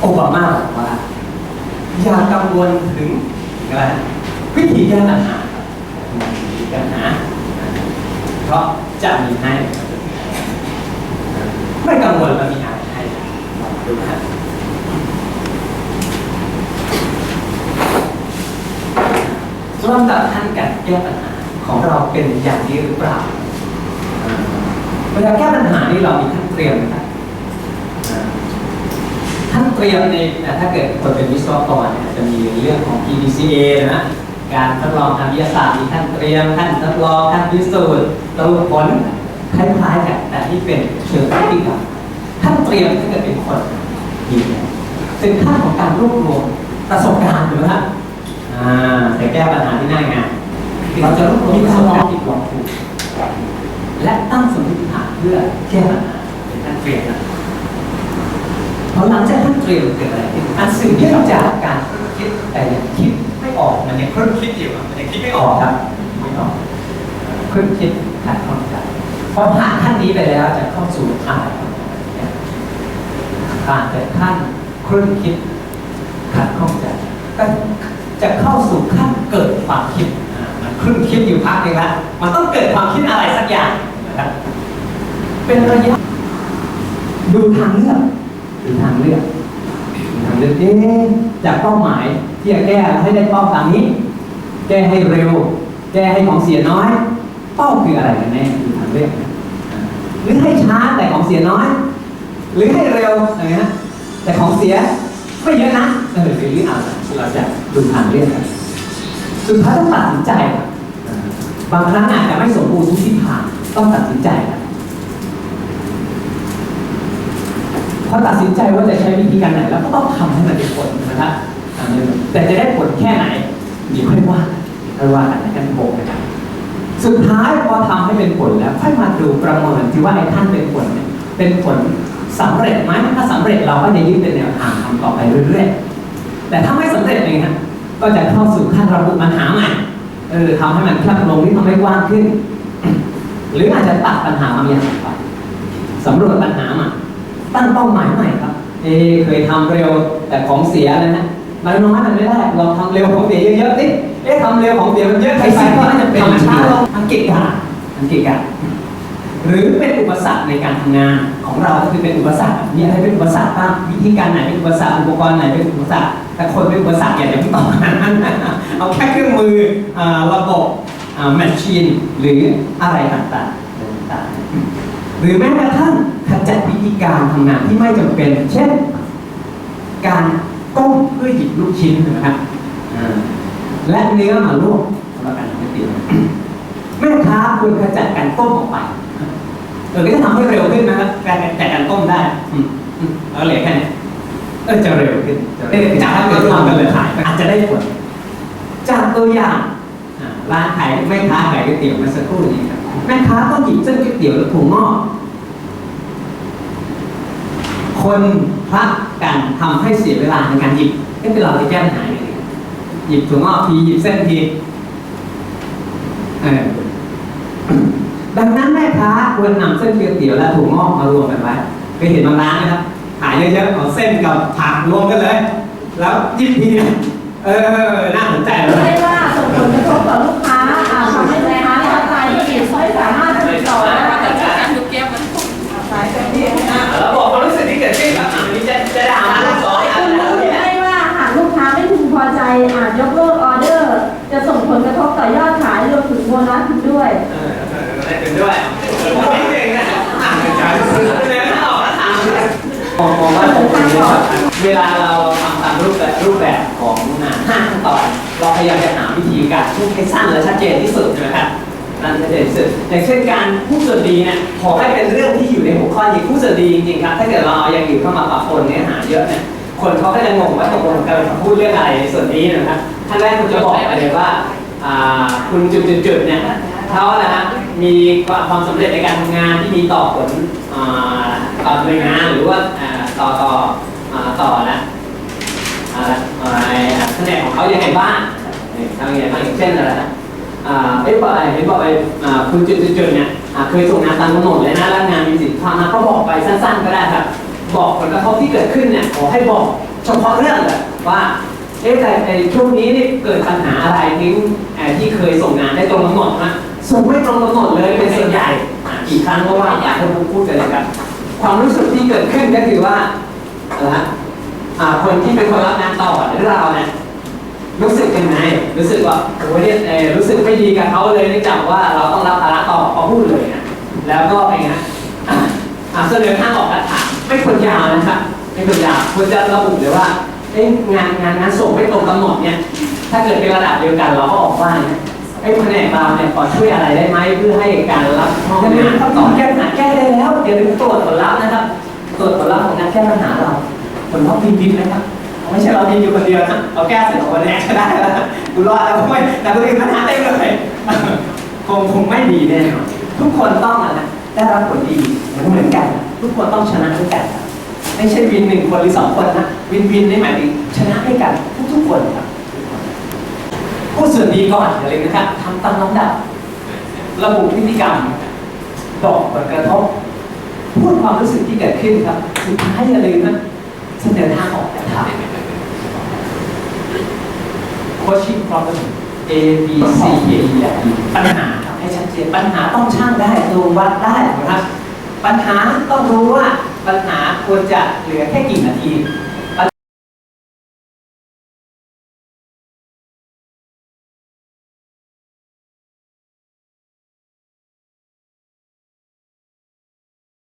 โอบามาบอกว่า อย่ากังวลถึงอะไรวิธีแก้ปัญหารวิธีแก้ปัญหาเพราะจะมีให้ ไม่กังวลว่ามีอะไรให้ลองดูนะลำดับขั้นการแก้ปัญหาของเราเป็นอย่างนี้หรือเปล่าเวลาแก้ปัญหานี่เรามีขั้นเตรียมนะครับ เรียมในแต่ถ้าเกิดคนเป็นวิศวกรเนี่ยจะมีเรื่องของ PDCA นะการทดลองทางวิทยาศาสตร์มีขั้นเตรียมขั้นทดลองขั้นพิสูจน์สรุปผลคล้ายๆกันแต่ที่เป็นเชิงพฤติกรรมขั้นเตรียมถ้าเกิดเป็นคนดีเป็นขั้นของการรวบรวมประสบการณ์ถูกไหมครับอ่าแต่แก้ปัญหาที่ง่ายไงเราจะรวบรวมประสบการณ์ที่ลองถูกและตั้งสมมติฐานเพื่อแก้ปัญหาเป็นขั้นเตรียมนะพอหลังจาก เตรียมเกิดอะไรขึ้นอันสื่อที่เราจากการคิดแต่ยังคิดไม่ออกมันยังเพิ่งคิดอยู่อะมันยังคิดไม่ออกครับไม่ออกเพิ่งคิดขัดข้องใจพอผ่านขั้นนี้ไปแล้วจะเข้าสู่อะไรเนี่ยผ่านจากขั้นครึ่งคิดขัดข้องใจก็จะเข้าสู่ขั้นเกิดความคิดอ่ามันครึ่งคิดอยู่พักหนึงแล้วมันต้องเกิดความคิดอะไรสักอย่างนะครับเป็นระยะดูทางเลือกดูทางเลือก ดูทางเลือเอ๊ะจากเป้าหมายที่จะแก้ให้ได้เป้าตามนี้ แก้ให้เร็ว แก้ให้ของเสียน้อย เป้าคืออะไรกันแน่ดูทางเลือกหรือให้ช้าแต่ของเสียน้อย หรือให้เร็วอะไรนะแต่ของเสียไม่เยอะนะเออหรืออะไรเราจะดูทางเลือกกันสุดท้ายต้องตัดสินใจ บางครั้งอาจจะไม่สมบูรณ์ทุกทิศทางต้องตัดสินใจบ พอตัดสินใจว่าจะใช้วิธีการไหนแล้วก็ต้องทำให้มันเป็นผลนะครับแต่จะได้ผลแค่ไหนเดี๋ยวค่อยว่าค่อยว่ากันในขั้นโบกนะครับสุดท้ายพอทำให้เป็นผลแล้วค่อยมาดูประเมินที่ว่าไอ้ขั้นเป็นผลเนี่ยเป็นผลสำเร็จไหมถ้าสำเร็จเราก็จะยึดเป็นแนวทางทำต่อไปเรื่อยๆ แต่ถ้าไม่สำเร็จเองครับก็จะเข้าสู่ขั้นระบุปัญหาใหม่เออทำให้มันแคบลงที่ทำให้กว้างขึ้น หรืออาจจะตัดปัญหาบางอย่างออกไปสำรวจปัญหาใหม่ ตั้งเป้าหมายใหม่ครับเอะเคยทำเร็วแต่ของเสียเลยนะมันน้อยมันไม่ได้ลองทำเร็วของเสียเยอะๆสิเอ๊ะทำเร็วของเสียมันเยอะไปสิก็อาจจะเป็นทำช้าลงอังกฤษกะอังกฤษกะหรือเป็นอุปสรรคในการทำงานของเราก็คือเป็นอุปสรรคมีอะไรเป็นอุปสรรคบ้างวิธีการไหนเป็นอุปสรรคอุปกรณ์ไหนเป็นอุปสรรคแต่คนเป็นอุปสรรคอย่าอย่าเพิ่งตอบนั้นเอาแค่เครื่องมืออ่าระบบแมชชีนหรืออะไรต่างๆต่างๆหรือแม้กระทั่งข จัดวิธีการทำงานที่ไม่จำเป็น เช่น การก้มเพื่อหยิบลูกชิ้นนะครับและเนื้อมาลวกสำหรับการทำก๋วยเตี๋ยวแม่ค้าควรขจัดการต้มออกไปเออก็จะทำให้เร็วขึ้นนะครับการจัดการต้มได้อืมอืมแล้วเหลือแค่นี้เออจะเร็วขึ้นจะเร็วขึ้นจากถ้าเกิดทำกันเลยขายอาจจะได้ผลจากตัวอย่างร้านขายแม่ค้าขายก๋วยเตี๋ยวมื่อสักครู่นี้ครับแม่ค้าก็หยิบเส้นก๋วยเตี๋ยวแล้วถุงงอก คนพระกันทำให้เสียเวลาในการหยิบก็คือเราจะแก้ปัญหาอย่างนี้หยิบถุงงอกทีหยิบเส้นทีเออดังนั้นแม่ค้าควรนำเส้นก๋วยเตี๋ยวและถุงงอกมารวมกันไว้เคยเห็นบางร้านไหมครับขายเยอะๆเอาเส้นกับผักรวมกันเลย แล้วหยิบทีเดียวเออน่าสนใจ อใจอาจยกเลิกออเดอร์ จะส่งผลกระทบต่อยอดขายรวมถึงโบนัสด้วยเออเออได้เป็นด้วยผมไม่เก่งนะอ่านเป็นเลยถ้าออกมาถามมองมองว่าตรงนี้ครับเวลาเราทำตามรูปแบบรูปแบบของงานห้าขั้นตอนเราพยายามจะหาวิธีการพูดให้สั้นและชัดเจนที่สุดใช่ไหมครับนั่นชัดเจนที่สุดอย่างเช่นการพูดส่วนดีเนี่ยขอให้เป็นเรื่องที่อยู่ในหัวข้อนี้พูดส่วนดีจริงๆครับ ถ้าเกิดเราเอาอย่างอื่นเข้ามาปะปนเนื้อหาเยอะเนี่ย คนเขาก็จะงงว่าตกลงกำลังพูดเรื่องอะไรในส่วนนี้นะครับท่านแรกคุณจะบอกไปเลยว่าคุณจุดๆเนี่ยเขานะฮะมีความสำเร็จในการทำงานที่มีต่อผลต่อหน่วยงานหรือว่าต่อต่อต่อนะอ่าอะไรอ่าแผนกของเขายังไงบ้างทำยังไงบ้างอย่างเช่นอะไรนะเอ้ยบอกอะไรเห็นบอกไปอ่าคุณจุดๆๆเนี่ยเคยส่งงานตามกำหนดเลยนะแล้วงานมีสิทธิ์ทำมาก็บอกไปสั้นๆก็ได้ครับ บอกผลกระทบที่เกิดขึ้นเนี่ยขอให้บอกเฉพาะเรื่องเลยว่าเอ๊ะแต่ในช่วงนี้นี่เกิดปัญหาอะไรนิ้งเอ่อที่เคยส่งงานได้ตรงกำหนดนะส่งไม่ตรงกำหนดเลยเป็นส่วนใหญ่อะกี่ครั้งก็ว่าอยากให้ผมพูดกันเลยครับความรู้สึกที่เกิดขึ้นก็คือว่าอะไรนะอ่าคนที่เป็นคนรับงานต่อหรือเราเนี่ยรู้สึกยังไงรู้สึกว่าโอ้ยเนี่ยเอ่อรู้สึกไม่ดีกับเขาเลยเนื่องจากว่าเราต้องรับภาระต่อเขาพูดเลยนะแล้วก็เป็นไงอะอะเสนอทางออกและถาม ไม่ควรยาวนะครับไม่ควรยาวควรจะระบุเลยว่าเอ้ยงานงานงานส่งไม่ตรงกำหนดเนี่ย ถ้าเกิดเป็นระดับเดียวกันเราก็ออกว่าเนี่ยไอ้ยแผนกเราเนี่ยขอช่วยอะไรได้ไหมเพื่อให้การรับมอบงานต่อแก้ปัญหาแก้ได้แล้วอย่าลืมตรวจผลลัพธ์นะครับตรวจผลลัพธ์ของการแก้ปัญหาเราผลลัพธ์วินๆนะครับไม่ใช่เราดีอยู่คนเดียวนะเราแก้เสร็จเราวันแรกก็ได้แล้วกูรอดแล้วไม่แต่คนอื่นปัญหาเต็มเลยคงคงไม่ดีแน่นอนทุกคนต้องอะนะได้รับผลดีเหมือนกัน ทุกคนต้องชนะด้วยกัน ไม่ใช่วินหนึ่งคนหรือสองคนนะ วินวินนี่หมายถึงชนะด้วยกันทุกทุกๆคนครับพูดส่วนดีก่อนอย่าลืมนะครับทำตามลำดับ ระบุพฤติกรรมบอกผลกระทบพูดความรู้สึกที่เกิดขึ้นครับสุดท้ายอย่าลืมนะเสนอทางออกแต่ทาง coaching problem A B C A E ปัญหาครับให้ชัดเจนปัญหาต้องช่างได้ดูวัดได้นะครับ ปัญหาต้องรู้ว่าปัญหาควรจะเหลือแค่กี่นาที